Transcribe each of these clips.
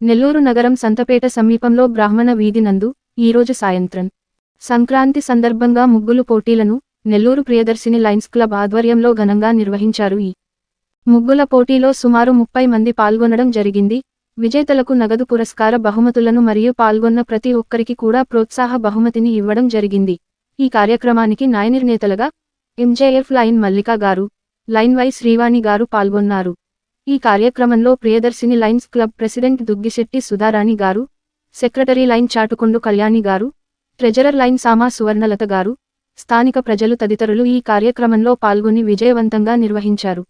నెల్లూరు నగరం సంతపేట సమీపంలో బ్రాహ్మణ వీధి నందు ఈరోజు సాయంత్రం. సంక్రాంతి సందర్భంగా ముగ్గులు పోటీలను నెల్లూరు ప్రియదర్శిని లైన్స్ క్లబ్ ఆధ్వర్యంలో ఘనంగా నిర్వహించారు ఈ. ముగ్గుల పోటీలో సుమారు ముప్పై మంది పాల్గొనడం జరిగింది. విజేతలకు నగదు పురస్కార బహుమతులను మరియు పాల్గొన్న ప్రతి ఒక్కరికి కూడా ప్రోత్సాహ బహుమతిని ఇవ్వడం జరిగింది. ఈ కార్యక్రమానికి న్యాయనిర్ణేతలుగా ఎంజేఎఫ్ లైన్ మల్లిక గారు లైన్ వై శ్రీవాణి గారు పాల్గొన్నారు. ఈ కార్యక్రమంలో Priyadarshini Lions Club president Duggisetti Sudharani garu secretary Lion చాటుకొండు Kalyani garu treasurer line సామా సువర్ణలత గారు స్థానిక ప్రజలు తదితరులు ఈ కార్యక్రమంలో పాల్గొని విజయవంతంగా నిర్వహించారు.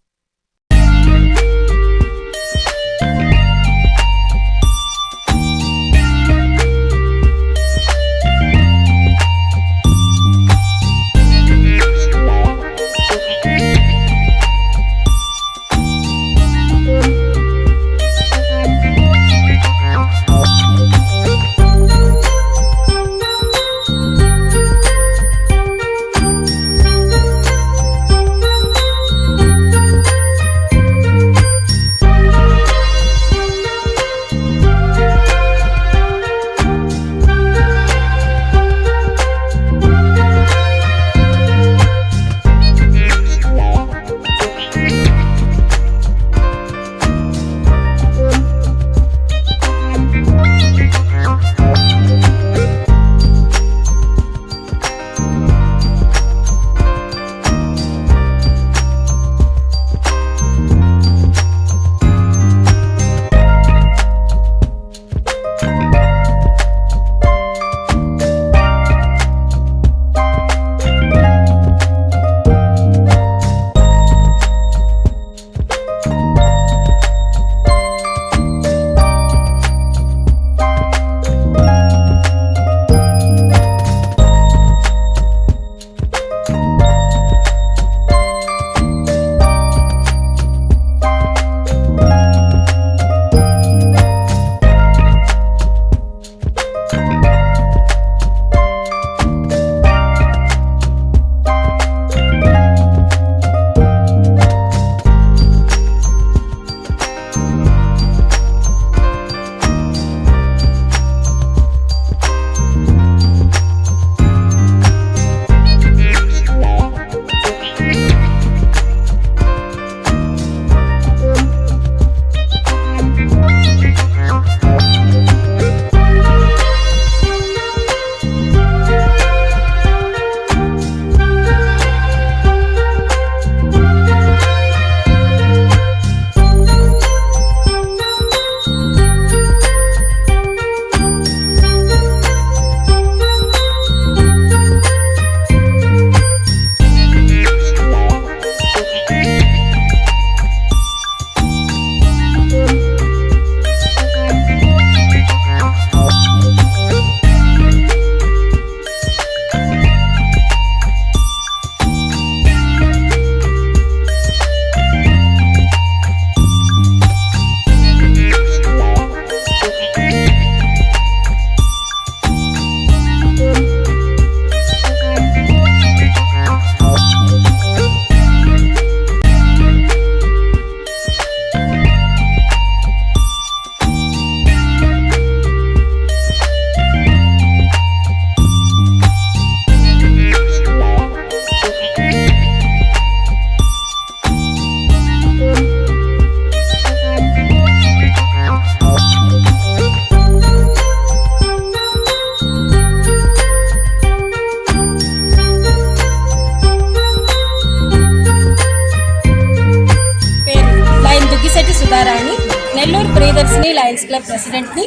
Nellore Priyadarshini Lions Club ప్రెసిడెంట్ని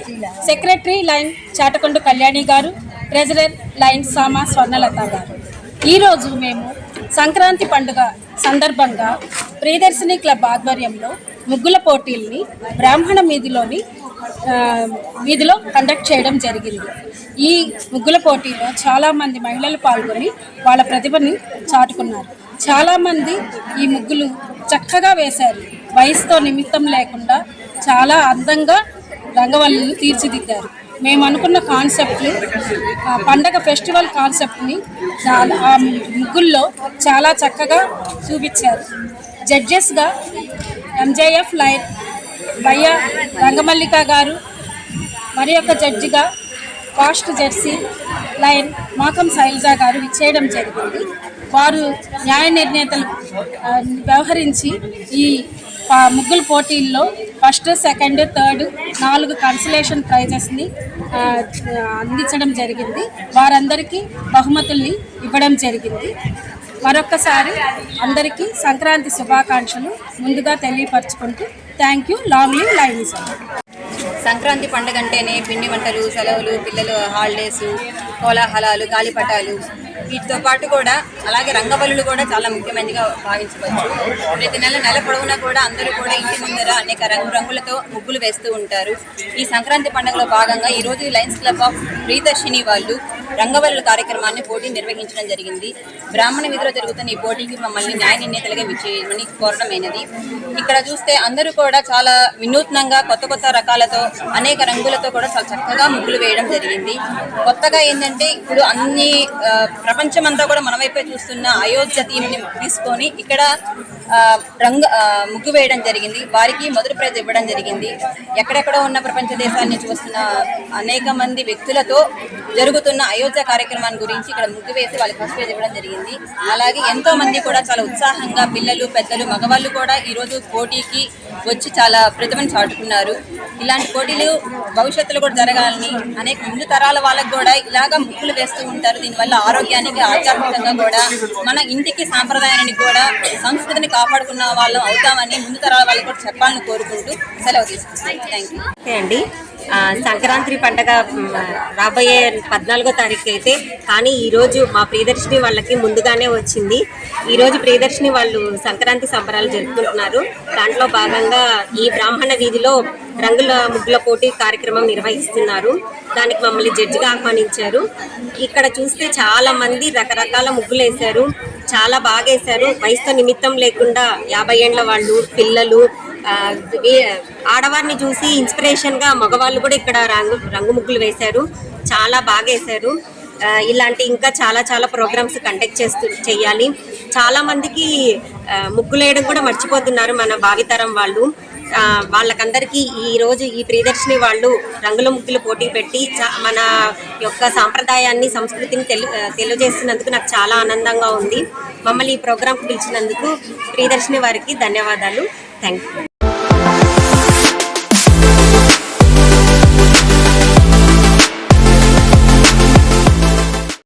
secretary Lion Chatakonda Kalyani garu treasurer Lion సామా స్వర్ణలత గారు. ఈరోజు మేము సంక్రాంతి పండుగ సందర్భంగా ప్రియదర్శిని క్లబ్ ఆధ్వర్యంలో ముగ్గుల పోటీల్ని బ్రాహ్మణ వీధిలోని వీధిలో కండక్ట్ చేయడం జరిగింది. ఈ ముగ్గుల పోటీలో చాలామంది మహిళలు పాల్గొని వాళ్ళ ప్రతిభని చాటుకున్నారు. చాలామంది ఈ ముగ్గులు చక్కగా వేశారు. వయసుతో నిమిత్తం లేకుండా చాలా అందంగా రంగవల్లిని తీర్చిదిద్దారు. మేము అనుకున్న కాన్సెప్ట్లు ఆ పండగ ఫెస్టివల్ కాన్సెప్ట్ని చాలా ఆ ముగ్గుల్లో చాలా చక్కగా చూపించారు. జడ్జెస్గా ఎంజేఎఫ్ లైన్ భయ్య రంగమల్లిక గారు మరి యొక్క జడ్జిగా కాస్ట్ జెర్సీ లైన్ మాకం శైలజ గారు చేయడం జరిగింది. వారు న్యాయ నిర్ణేతలు వ్యవహరించి ఈ ముగ్గుల పోటీల్లో ఫస్ట్ సెకండ్ థర్డ్ నాలుగు కన్సలేషన్ ప్రైజెస్ని అందించడం జరిగింది. వారందరికీ బహుమతుల్ని ఇవ్వడం జరిగింది. మరొక్కసారి అందరికీ సంక్రాంతి శుభాకాంక్షలు ముందుగా తెలియపరచుకుంటూ thank you long live live sir Sankranti పండుగ అంటేనే పిండి వంటలు సెలవులు పిల్లలు హాలిడేస్ కోలాహలాలు గాలిపటాలు వీటితో పాటు కూడా అలాగే రంగబలులు కూడా చాలా ముఖ్యమైనదిగా భావించవచ్చు. ప్రతి నెల నెల పొడవునా కూడా అందరూ కూడా ఇంటి ముందర అనేక రంగు రంగులతో ముగ్గులు వేస్తూ ఉంటారు. ఈ సంక్రాంతి పండుగలో భాగంగా ఈ రోజు లయన్స్ క్లబ్ ఆఫ్ ప్రియదర్శిని వాళ్ళు రంగవల్లుల కార్యక్రమాన్ని పోటీ నిర్వహించడం జరిగింది. బ్రాహ్మణ విధిలో జరుగుతున్న ఈ పోటీకి మమ్మల్ని న్యాయ నిర్ణేతలుగా విచ్చేయమని కోరడమైనది. ఇక్కడ చూస్తే అందరూ కూడా చాలా వినూత్నంగా కొత్త కొత్త రకాలతో అనేక రంగులతో కూడా చాలా చక్కగా ముగ్గులు వేయడం జరిగింది. కొత్తగా ఏంటంటే ఇప్పుడు అన్ని ప్రపంచమంతా కూడా మన వైపే చూస్తున్న అయోధ్య థీమ్ని తీసుకొని ఇక్కడ రంగు ముగ్గు వేయడం జరిగింది. వారికి మొదటి ప్రైజ్ ఇవ్వడం జరిగింది. ఎక్కడెక్కడో ఉన్న ప్రపంచ దేశాల నుంచి వస్తున్న అనేక మంది వ్యక్తులతో జరుగుతున్న అయోధ్య కార్యక్రమాన్ని గురించి ఇక్కడ ముగ్గు వేసి వాళ్ళకి ఫస్ట్ ప్రైజ్ ఇవ్వడం జరిగింది. అలాగే ఎంతో మంది కూడా చాలా ఉత్సాహంగా పిల్లలు పెద్దలు మగవాళ్ళు కూడా ఈరోజు పోటీకి వచ్చి చాలా ప్రతిభను చాటుకున్నారు. ఇలాంటి పోటీలు భవిష్యత్తులో కూడా జరగాలని అనేక ముందు తరాల వాళ్ళకు కూడా ఇలాగా ముక్కులు వేస్తూ ఉంటారు. దీనివల్ల ఆరోగ్యానికి ఆధ్యాత్మికంగా కూడా మన ఇంటికి సాంప్రదాయాన్ని కూడా సంస్కృతిని కాపాడుకున్న వాళ్ళం అవుతామని ముందు తరాల వాళ్ళకి కూడా చెప్పాలని కోరుకుంటూ సెలవు తీసుకుంటాను థ్యాంక్ యూ నమస్తే అండి. సంక్రాంతి పండగ రాబోయే పద్నాలుగో తారీఖు అయితే కానీ ఈరోజు మా ప్రియదర్శిని వాళ్ళకి ముందుగానే వచ్చింది. ఈరోజు ప్రియదర్శిని వాళ్ళు సంక్రాంతి సంబరాలు జరుపుకుంటున్నారు. దాంట్లో భాగంగా ఈ బ్రాహ్మణ వీధిలో రంగుల ముగ్గుల పోటీ కార్యక్రమం నిర్వహిస్తున్నారు. దానికి మమ్మల్ని జడ్జిగా ఆహ్వానించారు. ఇక్కడ చూస్తే చాలా మంది రకరకాల ముగ్గులు వేశారు. చాలా బాగా వేశారు. వయసుతో నిమిత్తం లేకుండా యాభై ఏండ్ల వాళ్ళు పిల్లలు ఆడవారిని చూసి ఇన్స్పిరేషన్గా మగవాళ్ళు కూడా ఇక్కడ రంగు రంగు ముగ్గులు వేశారు. చాలా బాగా వేశారు. ఇలాంటి ఇంకా చాలా చాలా ప్రోగ్రామ్స్ కండక్ట్ చేస్తూ చేయాలి. చాలా మందికి ముగ్గులు వేయడం కూడా మర్చిపోతున్నారు మన భావితరం వాళ్ళు. వాళ్ళకందరికీ ఈరోజు ఈ ప్రియదర్శిని వాళ్ళు రంగుల ముగ్గులు పోటీ పెట్టి మన యొక్క సాంప్రదాయాన్ని సంస్కృతిని తెలు తెలియజేస్తున్నందుకు నాకు చాలా ఆనందంగా ఉంది. మమ్మల్ని ఈ ప్రోగ్రాంకి పిలిచినందుకు ప్రియదర్శిని వారికి ధన్యవాదాలు. Thank you